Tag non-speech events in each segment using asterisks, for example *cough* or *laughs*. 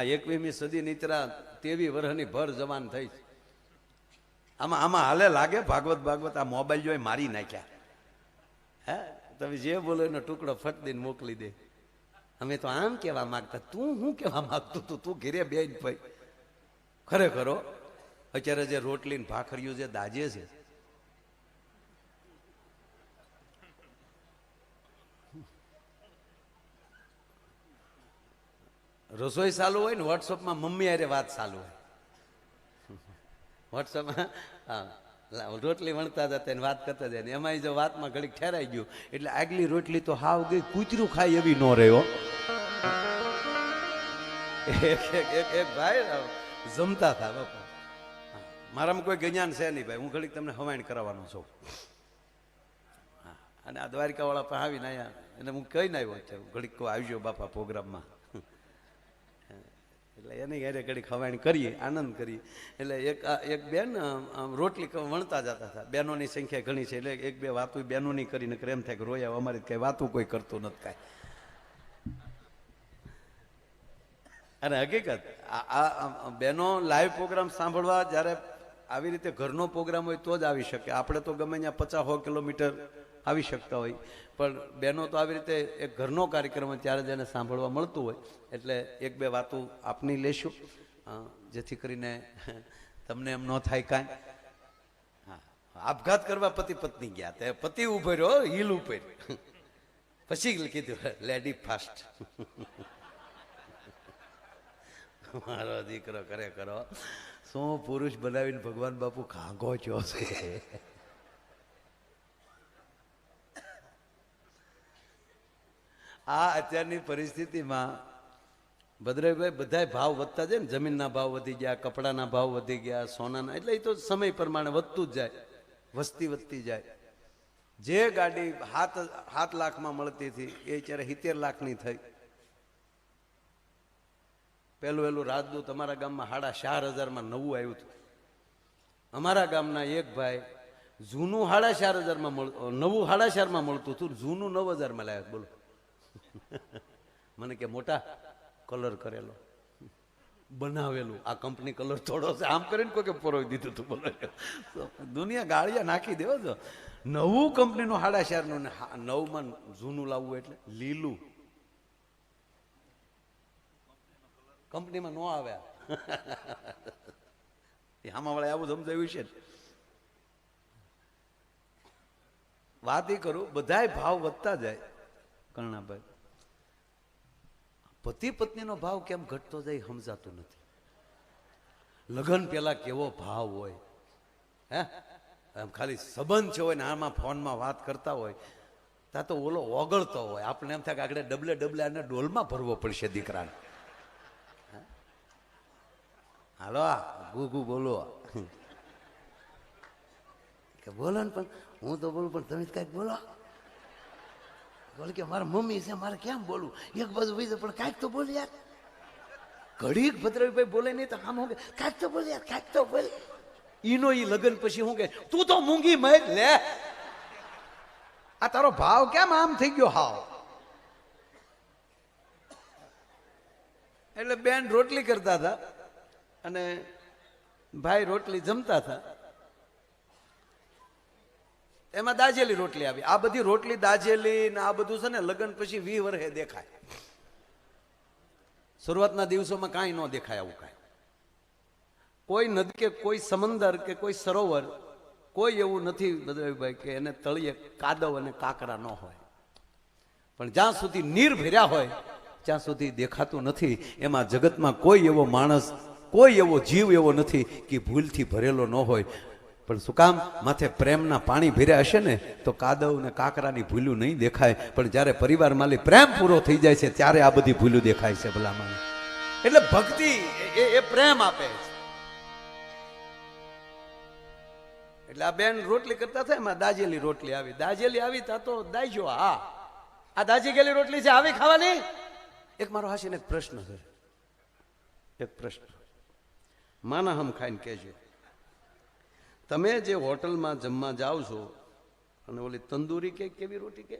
આ એકવીસમી સદી નીતરા તેવી વર્ષની ભર જવાન થઈ છે. આમાં આમાં હાલે લાગે? ભાગવત ભાગવત આ મોબાઈલ જોઈ મારી નાખ્યા. હે? તમે જે બોલો એનો ટુકડો ફટ દઈને મોકલી દે. અમે તો આમ કહેવા માગતા, તું શું કહેવા માંગતું તું તું ઘેરે બેન ભાઈ ખરેખરો અત્યારે જે રોટલીને ભાખરિયું જે દાજે છે રસોઈ ચાલુ હોય ને વોટ્સઅપમાં મમ્મી અરે વાત ચાલુ હોય. વોટ્સઅપમાં હા રોટલી વણતા હતા તેને વાત કરતા જાય ને એમાં જો વાતમાં ઘડીક ઠેરાઈ ગયું, એટલે આગલી રોટલી તો હાવ ગઈ, કૂતરું ખાય એવી ન રહ્યો એક એક એક ભાઈ જમતા હતા બાપા. મારામાં કોઈ જ્ઞાન છે નહીં ભાઈ, હું ઘડીક તમને હવાઈણ કરાવવાનો છું. અને આ દ્વારિકાવાળા પણ આવીને અહીંયા એને હું કહીને આવ્યો છે ઘડીક આવજો બાપા પ્રોગ્રામમાં. એટલે એની ઘરે ઘડી ખવાણી કરીએ, આનંદ કરીએ. એટલે એક એક બેન રોટલી વણતા જતા હતા. બહેનોની સંખ્યા ઘણી છે, એટલે એક બે વાતું બહેનોની કરીને કરે એમ થાય કે રોયા, અમારી કંઈ વાતું કોઈ કરતું નથી કાંઈ. અને હકીકત, આ બહેનો લાઈવ પ્રોગ્રામ સાંભળવા જ્યારે આવી રીતે ઘરનો પ્રોગ્રામ હોય તો જ આવી શકે. આપણે તો ગમે ત્યાં પચાસ કિલોમીટર આવી શકતા હોય. પણ બહેનો તો આવી રીતે એક ઘરનો કાર્યક્રમ ત્યારે જ એને સાંભળવા મળતું હોય. એટલે એક બે વાતો આપની લેશું. જેથી કરીને *laughs* તમને એમ ન થાય કાંઈ. હા, આપઘાત કરવા પતિ પત્ની ગયા તે પતિ ઊભો રહ્યો, હિલ ઉપર. *laughs* પછી કીધું લેડી ફાસ્ટ *laughs* મારો દીકરો કરે કરો શું પુરુષ બનાવીને ભગવાન બાપુ ખાંગો છો છે? આ અત્યારની પરિસ્થિતિમાં ભદ્રભાઈ બધા ભાવ વધતા જાય ને, જમીનના ભાવ વધી ગયા, કપડાના ભાવ વધી ગયા, સોનાના, એટલે એ તો સમય પ્રમાણે વધતું જ જાય, વસ્તી વધતી જાય. જે ગાડી હાથ સાત લાખમાં મળતી હતી, એ અત્યારે સિત્તેર લાખની થઈ. પહેલું પહેલું રાજદૂત અમારા ગામમાં સાડા ચાર હજારમાં નવું આવ્યું હતું. અમારા ગામના એક ભાઈ જૂનું સાડા ચાર હજારમાં મળ નવું સાડા ચારમાં મળતું હતું, જૂનું નવ હજારમાં લાવ્યા બોલો. *laughs* મને કે મોટા કલર કરેલો. બનાવેલું. આ કંપની કલર થોડો છે. આમ કરીને કોઈ કે પરોવી દીધું તું બોલો દુનિયા ગાળિયા નાખી દેવો છો. નવું કંપનીનું હાડા શહેરનું ને નવમાં જૂનું લાવવું એટલે લીલું. કંપનીમાં ન આવ્યા આમાં વળે આવું સમજાવ્યું છે. વાત એ કરું બધાય ભાવ વધતા જાય કર્ણાભાઈ. પતિ પત્નીનો ભાવ કેમ ઘટતો જાય સમજાતો નથી. લગ્ન પેલા કેવો ભાવ હોય, હે? આમ ખાલી સંબંધ છે હોય ને આમાં ફોનમાં વાત કરતા હોય, ત્યાં તો ઓલો ઓગળતો હોય. આપણે એમ થાય કે આગળ ડબલે ડબલે આને ડોલમાં ભરવો પડશે દીકરાને. હાલો ગુગુ બોલો. કે બોલો ને પણ, હું તો બોલું, પણ તમે કાંઈક બોલો. બોલે કે, મારા મમ્મી છે, મારે કેમ બોલવું? એક બાજુ વહી પણ કાંઈક તો બોલ યાર. ઘડીક ભદ્રભાઈ બોલે નહીં તો આમ હું કાંઈક તો બોલ યાર, કાંઈક તો બોલ. ઈનો ઈ લગ્ન પછી હું કે, તું તો મૂંગી મહેજ લે. આ તારો ભાવ કેમ આમ થઈ ગયો હાવ? એટલે બેન રોટલી કરતા હતા અને ભાઈ રોટલી જમતા હતા. એમાં દાજેલી રોટલી આવી. આ બધી રોટલી દાજેલી ને આ બધું છે ને, લગ્ન પછી વી વર્ષે દેખાય. શરૂઆતના દિવસોમાં કાંઈ ન દેખાય આવું કાંઈ. કોઈ નદી કે કોઈ સમંદર કે કોઈ સરોવર, કોઈ એવું નથી ભાઈ, કે એને તળિયે કાદવ અને કાકરા ન હોય. પણ જ્યાં સુધી નીર ભર્યા હોય, ત્યાં સુધી દેખાતું નથી. એમાં જગતમાં કોઈ એવો માણસ, કોઈ એવો જીવ એવો નથી કે ભૂલથી ભરેલો ન હોય. પણ શું કામ? માથે પ્રેમના પાણી ભર્યા હશે ને, તો કાદવ ને કાકરાની ભૂલું નહીં દેખાય. પણ જ્યારે પરિવાર માલી પ્રેમ પૂરો થઈ જાય છે, ત્યારે આ બધી ભૂલું દેખાય છે ભલામણ. એટલે ભક્તિ એ એ પ્રેમ આપે એટલે આ બેન રોટલી કરતા થાય, એમાં દાજેલી રોટલી આવી. દાજેલી આવી તા તો દાઈજો હા. આ દાજી ગયેલી રોટલી છે, આવી ખાવાની? એક મારો હાસીને એક પ્રશ્ન છે. એક પ્રશ્ન. માના હમ ખાઈને કહેજો. તમે જે હોટલમાં જમવા જાઓ છો, અને ઓલી તંદૂરી કે કેવી રોટી કે?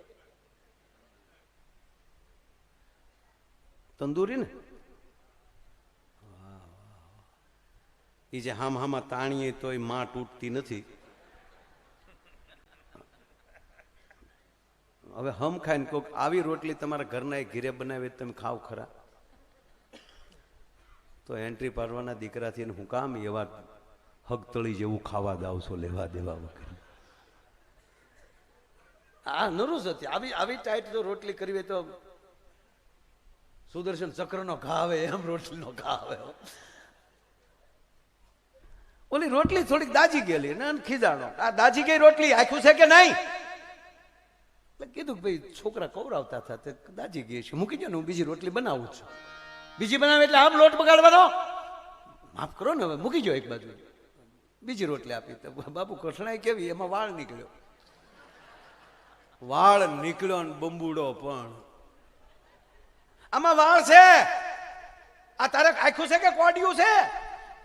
તંદૂરી ને? એ જે હામ હામાં તાણીએ તો એ માં તૂટતી નથી. હવે હમ ખાઈને કોક આવી રોટલી તમારા ઘરના ઘીરે બનાવી તમે ખાવ ખરા. તો એન્ટ્રી પાડવાના દીકરાથી હું કામ એવા હગતળી જેવું ખાવા દાવ છો લેવા દેવા વગર. આ નરુસ હતી. આવી આવી ટાઈટ જો રોટલી કરવી તો સુદર્શન ચક્રનો ઘા આવે, એમ રોટલીનો ઘા આવે. ઓલી રોટલી થોડીક દાજી ગયેલી, ને ખીજાણો. આ દાજી ગઈ રોટલી, આખું છે કે નહીં? એટલે કીધું કે ભાઈ, છોકરા કવરાવતા હતા, તે દાજી ગઈ છે. મૂકી દો ને, હું બીજી રોટલી બનાવું છું. બીજી બનાવે એટલે આમ લોટ બગાડવાનો? માફ કરો ને હવે, મૂકી જો એક બાજુ. બીજી રોટલી આપી તો બાપુ કઠણાઈ કેવી? એમાં વાળ નીકળ્યો. વાળ નીકળ્યો ને બંબુડો પણ. આમાં વાળ છે. આ તારે આખું છે કે કોડિયું છે?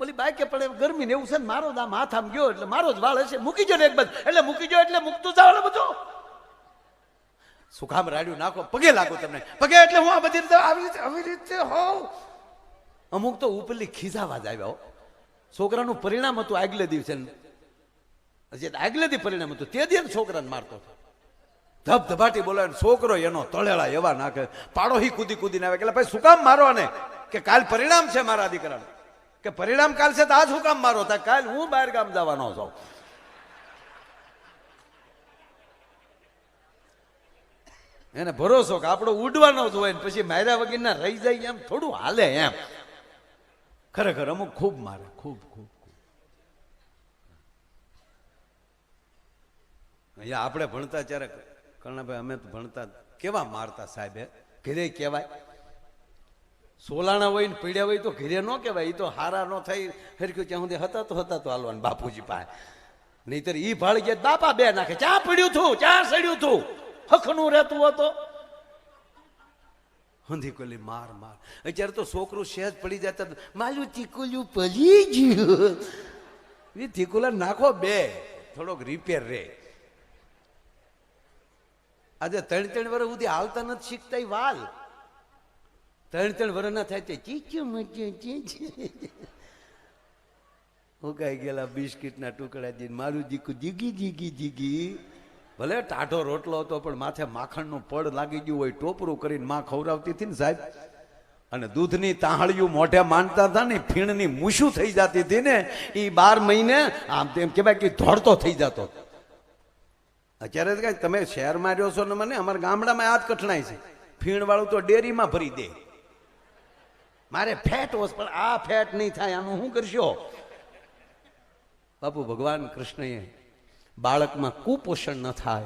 ઓલી બાઈકે પડે ગરમી ને એવું છે ને મારો જ આ આમ ગયો એટલે મારો જ વાળ હશે. મૂકી જો ને એક બાજુ. એટલે મૂકી જો એટલે મૂકતું જાવ બધું. સુખામ રાડ્યું નાખો. પગે લાગો તમને. પગે એટલે હું આ બધી રીતે આવી રીતે આવી રીતે હોઉં. અમુક તો ઉપરલી ખીજાવા જ આવ્યા. છોકરાનું પરિણામ હતું આગલે દિવસે. જે આગલે દી પરિણામ હતું. તે દિવસ છોકરાને મારતો હતો. ધબધબાટી બોલાવે છોકરો એનો તળેલા એવા નાખે. પાડો હી કૂદી કૂદીને આવે કે ભાઈ, શું કામ મારો ને કે કાલ પરિણામ છે મારા દીકરાનું. કે પરિણામ કાલ છે તો આ શું કામ મારો? તા કાલ હું બહાર ગામ જવાનો છું. એને ભરોસો કે આપણો ઉડવાનો જ હોય પછી માર્યા વગરના રહી જાય એમ, થોડું હાલે એમ. ખરેખર અમુક ખૂબ મારે, ખૂબ ખૂબ. અહીંયા આપણે ભણતા ત્યારે કર્ણભાઈ, અમે તો ભણતા કેવા મારતા સાહેબે? ઘેરે કહેવાય. સોલાણા હોય ને પીડ્યા હોય તો ઘેરે ન કહેવાય. એ તો હારા ન થઈ હરખ્યું ત્યાં સુધી હતા તો હતા તો હાલવાન બાપુજી પાસે. નહીતર એ ભાળી ગયા બાપા બે નાખે. ચા પીડ્યું હતું ચા સડ્યું હતું હખનું રહેતું હતો. હંધી કોલી માર માર. અત્યારે તો છોકરું સહેજ પડી તો, મારું ચીકુલું પડી ગયું એ ચીકુલા નાખો બે થોડોક રિપેર રે. આજે ત્રણ ત્રણ વર્ષ સુધી હાલતા નથી શીખતા વાલ. ત્રણ ત્રણ વર્ષ ના થાય તે ચીચું મચ્યું ચીચું. ઉકાઈ ગયેલા બિસ્કીટના ટુકડા દઈને મારું જીકું જીગી જીગી જીગી. ભલે ટાઢો રોટલો હતો, પણ માથે માખણનું પડ લાગી ગયું હોય, ટોપરું કરીને માં ખવડાવતી હતી ને સાહેબ. અને દૂધની તાહળિયું મોઢે માનતા હતા ને, ફીણની મૂછું થઈ જતી હતી ને એ બાર મહિને આમ તેમ કહેવાય કે ધોડતો થઈ જતો અત્યારે કાંઈ તમે શહેરમાં રહ્યો છો ને મને, અમારા ગામડામાં આ જ કઠણાય છે. ફીણવાળું તો ડેરીમાં ભરી દે. મારે ફેટ હોસ પણ આ ફેટ નહીં થાય, આનું શું કરશો? બાપુ ભગવાન કૃષ્ણએ બાળકમાં કુપોષણ ન થાય.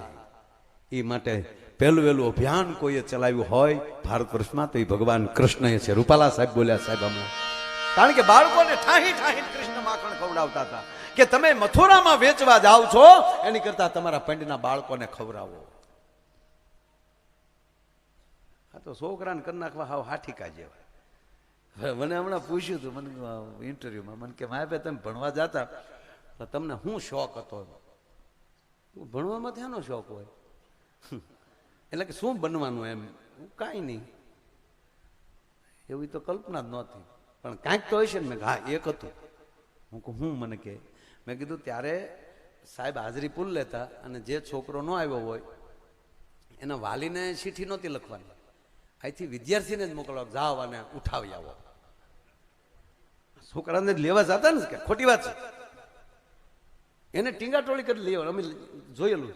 એ માટે પહેલું વહેલું અભિયાન કોઈએ ચલાવ્યું હોય, ભારત વર્ષમાં, તો એ ભગવાન કૃષ્ણએ છે. રૂપાલા સાહેબ બોલ્યા, સાહેબ હમણાં કારણ કે બાળકોને ઠાહી ઠાહી કૃષ્ણ માખણ ખવડાવતા હતા. કે તમે મથુરામાં વેચવા જાઓ છો, એની કરતા તમારા પંડના બાળકોને ખવડાવો. આ તો છોકરાને કરી નાખવા હાવ હાઠીકા જેવા. મને હમણાં પૂછ્યું હતું મને ઇન્ટરવ્યુમાં મને કે, માય તમે ભણવા જતા? તો તમને શું શોખ હતો. ભણવામાં ત્યાંનો શોખ હોય. એટલે કે શું બનવાનું એમ? કાંઈ નહીં. એવી તો કલ્પના જ નહોતી. પણ કાંઈક તો હશે ને હા, એક હતું. હું કહું, હું મને કે. મેં કીધું, ત્યારે સાહેબ હાજરી પુલ લેતા અને જે છોકરો ન આવ્યો હોય, એના વાલીને ચીઠી નહોતી લખવાની. અહીંથી વિદ્યાર્થીને જ મોકલવા, જાઓ અને ઉઠાવી આવો. છોકરાને લેવા જતા ને કે? ખોટી વાત છે. એને ટીંગાટોળી કરી લેવા. અમે જોયેલું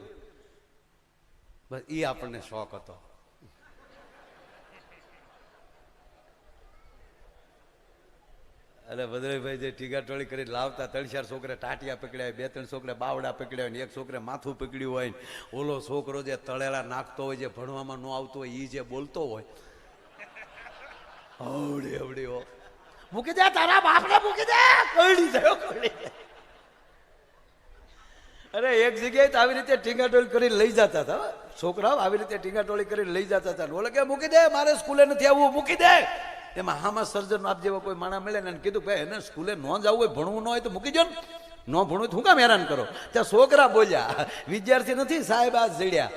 બસ એ આપણને શોખ હતો. અરે ભદ્રભાઈ જે ટીગાટોળી કરી લાવતા ત્રણ ચાર છોકરા ટાટિયા પકડ્યા બે ત્રણ છોકરા બાવડા પકડ્યા હોય ને, એક છોકરે માથું પકડ્યું હોય ને, ઓલો છોકરો જે તળેલા નાખતો હોય, જે ભણવામાં ન આવતો હોય એ જે બોલતો હોય. અવડી અવડી હો. મૂકી દે, તારા બાપને મૂકી દે. કઈ જાય કઈ અરે, એક જગ્યાએ તો આવી રીતે ટીંગાટોળી કરીને લઈ જતા હતા છોકરાઓ આવી રીતે ટીંગાટોળી કરીને લઈ જતા હતા. ઓલે કે, મૂકી દે, મારે સ્કૂલે નથી આવવું, મૂકી દે. એમાં હામાં સર્જન આપ જેવા કોઈ માણા મળે ને કીધું, ભાઈ, એને સ્કૂલે ન જવું હોય, ભણવું ન હોય તો મૂકી દો ને. ભણવું તો હું કામ હેરાન કરો? ત્યાં છોકરા બોલ્યા, વિદ્યાર્થી નથી, સાહેબ આ જડ્યા.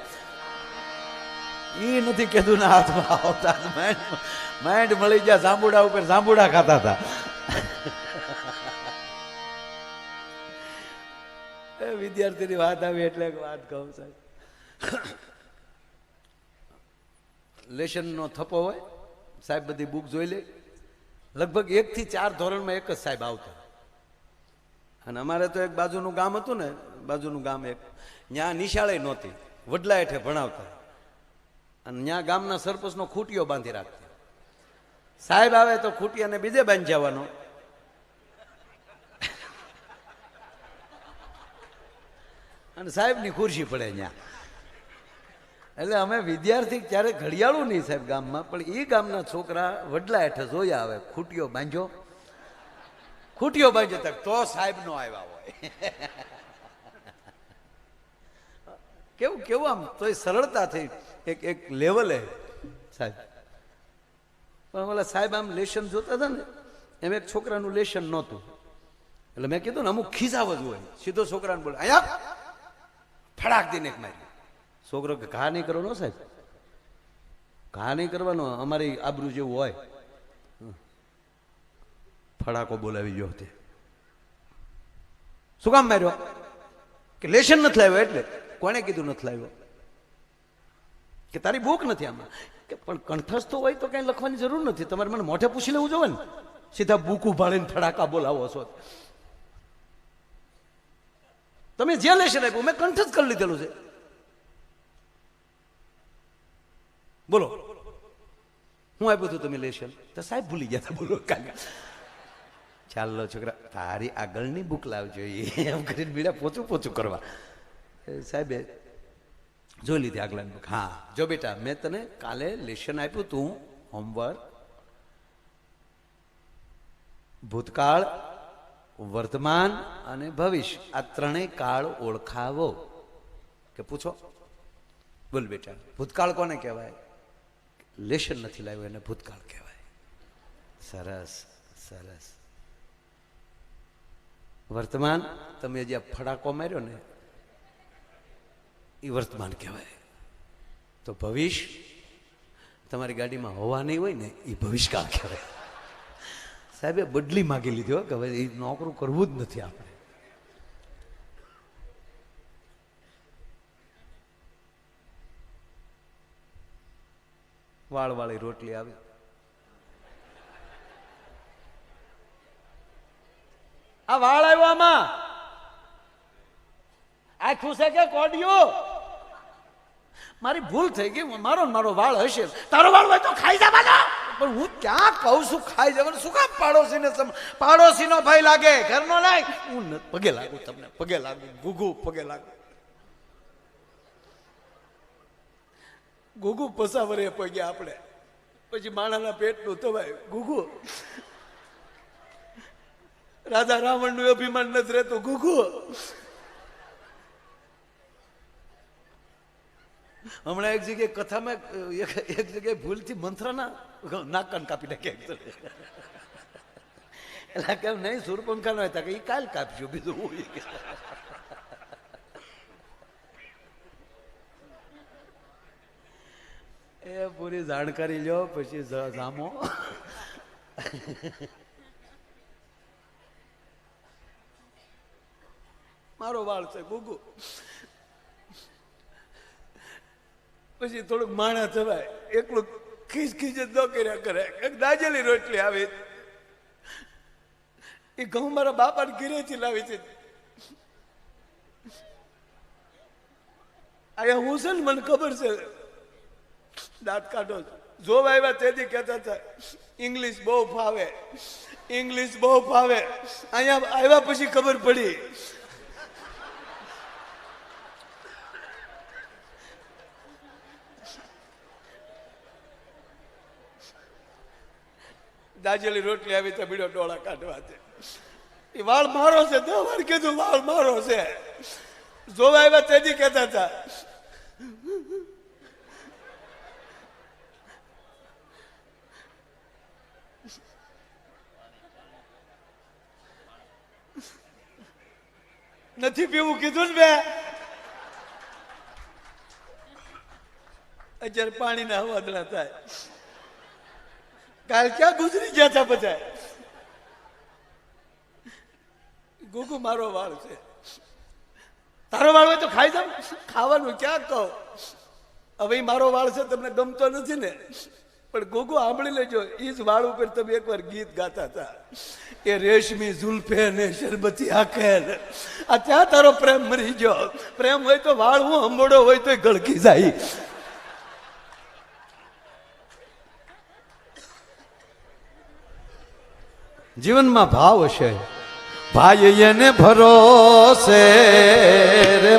એ નથી કીધું ના હાથમાં આવતા માઇન્ડ માઇન્ડ મળી ગયા, જાંબુડા ઉપર જાંબુડા ખાતા હતા. વિદ્યાર્થીની વાત આવી એટલે વાત કહું સાહેબ. લેશનનો થપ્પો હોય, સાહેબ બધી બુક જોઈ લે. લગભગ એકથી ચાર ધોરણમાં એક જ સાહેબ આવતા. અને અમારે તો એક બાજુનું ગામ હતું ને, બાજુનું ગામ એક. ત્યાં નિશાળે નહોતી, વડલા હેઠે ભણાવતા. અને ત્યાં ગામના સરપંચનો ખૂટીઓ બાંધી રાખતા. સાહેબ આવે તો ખૂટિયાને બીજે બાંધી જવાનો. અને સાહેબની ખુરશી પડે ત્યાં એટલે અમે વિદ્યાર્થી ક્યારે ઘડિયાળું નહીં સાહેબ ગામમાં, પણ એ ગામના છોકરા વડલા હેઠે જોયા આવે, ખૂટીઓ બાંધ્યો. ખૂટીઓ બાંધ્યો તક તો સાહેબ નો આવ્યા હોય. કેવું કેવું આમ? તો એ સરળતાથી એક એક લેવલે સાહેબ. પણ ઓલા સાહેબ આમ લેશન જોતા હતા ને, એમ એક છોકરાનું લેશન નહોતું. એટલે મેં કીધું ને, અમુક ખીજાવ જ હોય. સીધો છોકરાને બોલે, અહીંયા ફડાક દઈને માર્યો. છોકરો કે ઘા નહીં કરવાનો સાહેબ? ઘા નહીં કરવાનો, અમારી આબરૂ જેવું હોય. ફડાકો બોલાવી ગયો તે શું કામ માર્યો? કે લેશન નથી લાવ્યો એટલે? કોણે કીધું નથી લાવ્યો? કે તારી ભૂખ નથી આમાં? કે પણ કંઠસ્થ હોય તો કઈ લખવાની જરૂર નથી. તમારે મને મોઢે પૂછી લેવું જોવે ને. સીધા બુક ઉભાડીને ફડાકા બોલાવો છો. તમે જે લેશન આપ્યું. મેં કંઠ જ કરી લીધેલું છે. બોલો. હું આપ્યું હતું તમે લેશન તો સાહેબ ભૂલી ગયા બોલો કાલે ચાલો છોકરા, તારી આગળની બુક લાવજો એમ કરીને બીડા પોચું પોચું કરવા. સાહેબે જોઈ લીધી આગલાની બુક હા. જો બેટા, મેં તને કાલે લેશન આપ્યું તું હોમવર્ક ભૂતકાળ વર્તમાન અને ભવિષ્ય. આ ત્રણેય કાળ ઓળખાવો. કે પૂછો? બોલ બેટા. ભૂતકાળ કોને કહેવાય? લેશન નથી લાવ્યો એને ભૂતકાળ કહેવાય. સરસ સરસ. વર્તમાન, તમે જે ફડાકો માર્યો ને એ વર્તમાન કહેવાય. તો ભવિષ્ય, તમારી ગાડીમાં હોવા નહીં હોય ને એ ભવિષ્યકાળ કહેવાય. સાહેબે બદલી માગી લીધી કે હવે એ નોકરું કરવું જ નથી આપણે. વાળ વાળી રોટલી આવી. આ વાળ આવ્યો આમાં. આખું છે કે કોડિયો? મારી ભૂલ થઈ ગઈ, મારો મારો વાળ હશે. તારો વાળ હોય તો ખાઈ જવાનો પણ હું ક્યાં કહું છું? ખાઈ જવાનું શું કામ પાડોશીને સમ પાડોશીનો ભાઈ લાગે? ઘરનો લાગે હું પગે લાગુ તમને, પગે લાગુ, ગુગુ પગે લાગુ. ગુગુ પસાવરે પગ્યા આપણે. પછી માણાના પેટનું તવાય ગુગુ. રાજા રાવણનું અભિમાન નથી રહેતું. ગુગુ. હમણાં એક જગ્યાએ કથામાં એક જગ્યાએ ભૂલથી મંત્રના નાકન કાપી નાખ્યા એટલે કેમ નહીં સુરપંખા ન હતા કે એ કાલ કાપજો બીજું હું એ પૂરી જાણકારી લ્યો, પછી જામો. મારો વાળ છે ગુગુ પછી થોડુંક માણા થવાય એકલું ખીચ ખીચ ન કર્યા કરે. દાજેલી રોટલી આવી. એ ઘઉં મારા બાપાને ઘીરેથી લાવી છે. અહીંયા હું છે ને મને ખબર છે. દાંત કાઢો. જોવા આવ્યા તેથી કહેતા હતા, ઇંગ્લિશ બહુ ફાવે. ઇંગ્લિશ બહુ ફાવે. અહીંયા આવ્યા પછી ખબર પડી. દાજેલી રોટલી આવી તો બીડો ડોળા કાઢવા છે એ વાળ મારો છે તો વાર કીધું વાળ મારો છે. જોવા આવ્યા તેથી કહેતા હતા, નથી પીવું કીધું ને બે? અત્યારે પાણીના હવાદળા થાય. કાલ ક્યાં ગુજરી ગયા હતા બધા? ગુગુ મારો વાળ છે. તારો વાળ હોય તો ખાઈ જાવ ખાવાનું ક્યાં કહો? હવે મારો વાળ છે, તમને ગમતો નથી ને? પણ ગોગો સાંભળી લેજો એ જ વાળ ઉપર તમે એકવાર ગીત ગાતા હતા એ રેશમી ઝુલ્ફે ને શરબતી આખે આ ત્યાં તારો પ્રેમ મરી ગયો. પ્રેમ હોય તો વાળ હું અંબોડો હોય તો ગળકી જાય. જીવનમાં ભાવ હશે. ભાઈ એને ભરોસે રે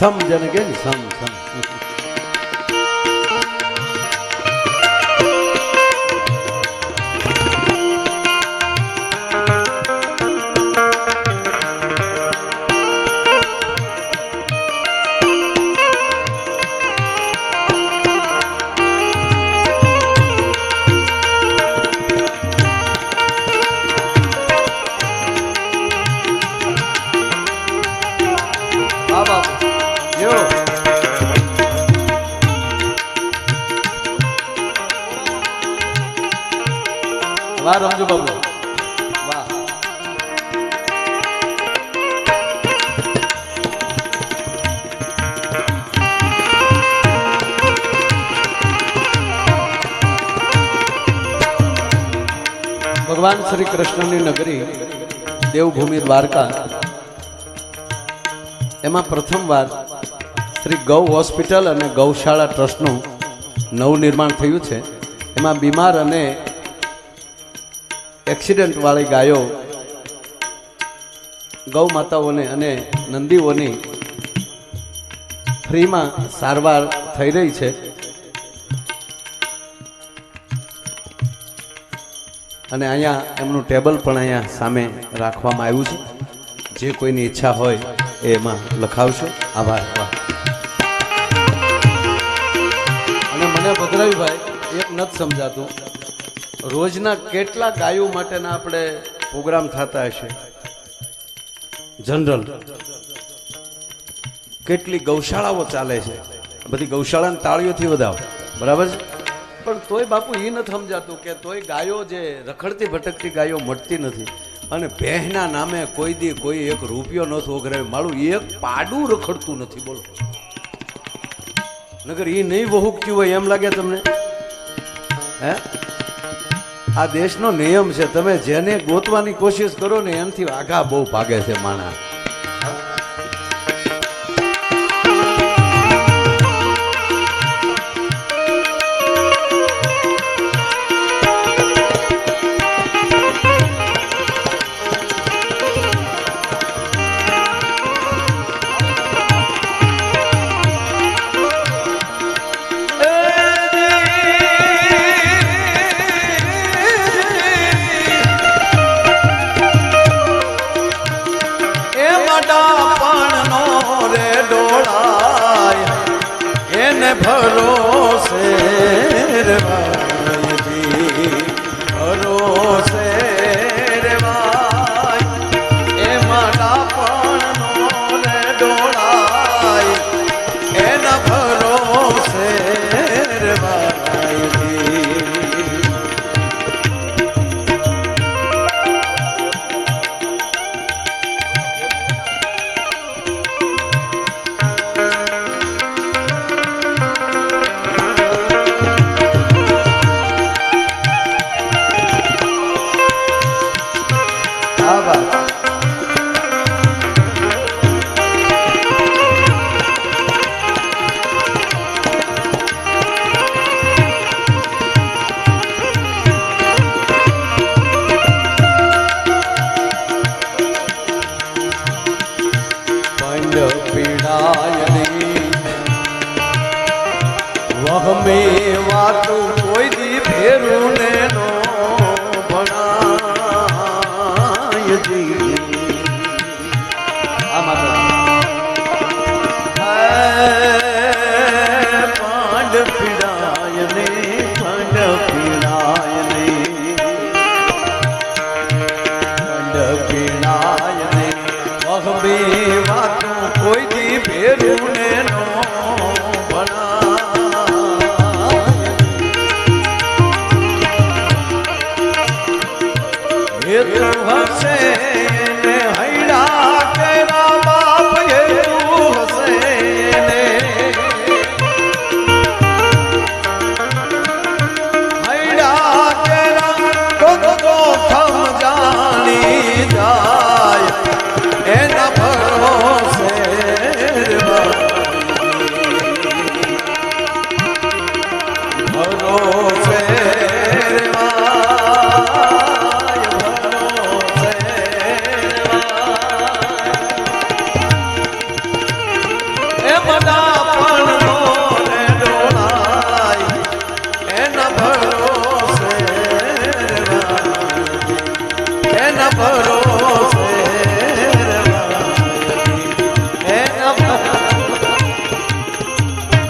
થતી. સમ જેને કે સમ સમ જો વાહ રમજો બાબુ ભગવાન શ્રી કૃષ્ણની નગરી દેવભૂમિ દ્વારકા. એમાં પ્રથમવાર શ્રી ગૌ હોસ્પિટલ અને ગૌશાળા ટ્રસ્ટનું નવું નિર્માણ થયું છે. એમાં બીમાર અને એક્સિડન્ટવાળી ગાયો ગૌ માતાઓને અને નંદીઓની ફ્રીમાં સારવાર થઈ રહી છે. અને અહીંયા એમનું ટેબલ પણ અહીંયા સામે રાખવામાં આવ્યું છે. જે કોઈની ઈચ્છા હોય એ એમાં લખાવશો. આભાર. વાહ મને ભદ્રાવીભાઈ એક નથી સમજાતું. રોજના કેટલા ગાયો માટેના આપણે પ્રોગ્રામ થતા હશે? જનરલ. કેટલી ગૌશાળાઓ ચાલે છે? બધી ગૌશાળાને તાળીઓથી વધાવો. બરાબર છે? પણ તોય બાપુ એ નથી સમજાતું કે તોય ગાયો જે રખડતી ભટકતી ગાયો મળતી નથી. અને ભેંસના નામે કોઈ દી કોઈ એક રૂપિયો નથી ઓઘરાવ્યો મારું એક પાડું રખડતું નથી, બોલો. નગર એ નહીં વહુકતી હોય એમ લાગે તમને? હે? આ દેશનો નિયમ છે, તમે જેને ગોતવાની કોશિશ કરો ને એમથી આઘા બહુ ભાગે છે માણા. ભણાય જી